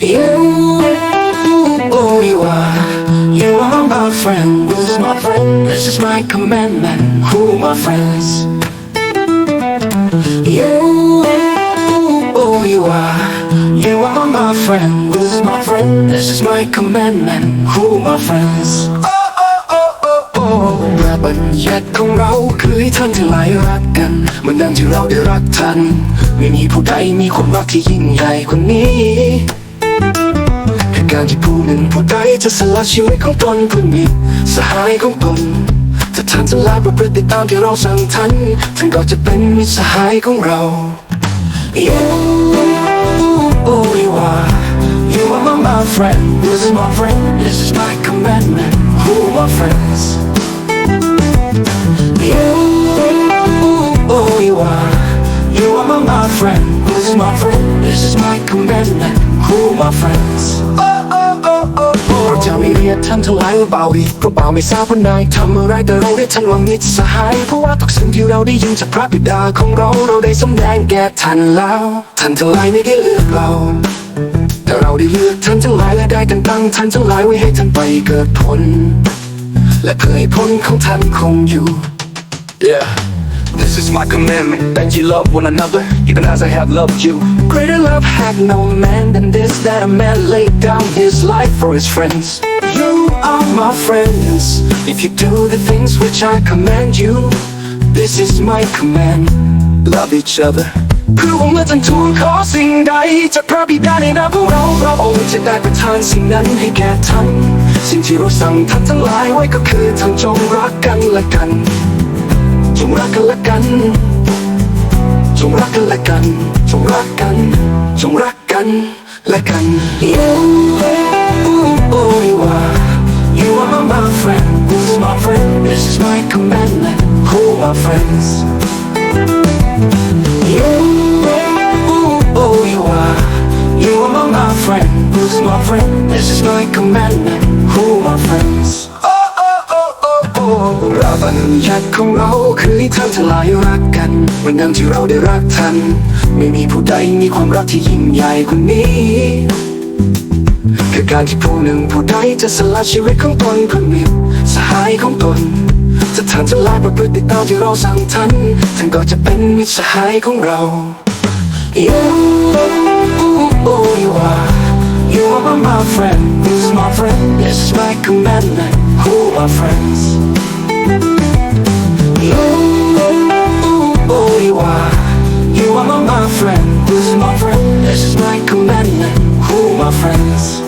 You, oh, you are, you are my friend. This my friend. This is my commandment. Who are my friends? You, oh, you are, you are my friend. This my friend. This is my commandment. Who are my friends? Oh, oh, oh, oh, oh. บัญญัติของเราคือให้ท่านทั้งหลายรักกันเหมือนดังที่เราได้รักท่านไม่มีผู้ใดมีความรักที่ยิ่งใหญ่กว่านี้ การที่ผู้หนึ่งผู้ใดจะสละชีวิตของตนเพื่อมีสหายของตนถ้าท่านจะลาประพฤติตามที่เราสั่งท่านท่านก็จะเป็นมิตรสหายของเรา You, oh you are, you are my, my friend This is my friend, this is my commandment Who are my friends? You, oh you are, you are my, my friend This is my friend, this is my commandment Who are my friends? Oh เราจะไม่เรียกท่านทั้งหลายว่าเบาอีกเพราะเบาไม่ทราบว่านายทำอะไรแต่เราได้ท่านว่ามิตรสหายเพราะว่าทุกสิ่งที่เราได้ยินจากพระบิดาของเราเราได้สำแดงแก่ท่านแล้วท่านทั้งหลายไม่ได้เลือกเราแต่เราได้เลือกท่านทั้งหลายและได้แต่งตั้งท่านทั้งหลายไว้ให้ท่านไปเกิดผล และเผยผลของท่านคงอยู่ Yeah. This is my commandment that you love one another, even as I have loved you. Greater love had no man than this that a man laid down his life for his friends. You are my friends if you do the things which I command you. This is my command. Love each other. เพื่อว่าเมื่อท่านทูลขอสิ่งใดจากพระบิดาในนามของเราพระองค์จะได้ประทานสิ่งนั้นให้แก่ท่าน สิ่งที่เราสั่งท่านทั้งหลายไว้ก็คือท่านจงรักกันและกัน จงรักกันและกัน จงรักกันและกัน จงรักกัน จงรักกันและกัน hold my friends? You, oh, you are, you are my, friend, this my friend, this is my commandment, who are my friends? Oh, oh, oh, oh, oh. เราบัญญัติของเราคือให้ท่านทั้งหลายรักกันเหมือนดังที่เราได้รักท่านไม่มีผู้ใดมีความรักที่ยิ่งใหญ่กว่านี้คือการที่ผู้หนึ่งผู้ใดจะสละชีวิตของตนเพื่อมิตรสหายของตน ถ้าท่านจะลาประพฤติตามที่เราสั่งท่านท่านก็จะเป็นมิตรสหายของเรา You, oh you are, you are my, friend, this is my friend, this is my commandment, who are friends? You, oh you are, you are my, friend, this is my friend, this is my commandment, who are my friends?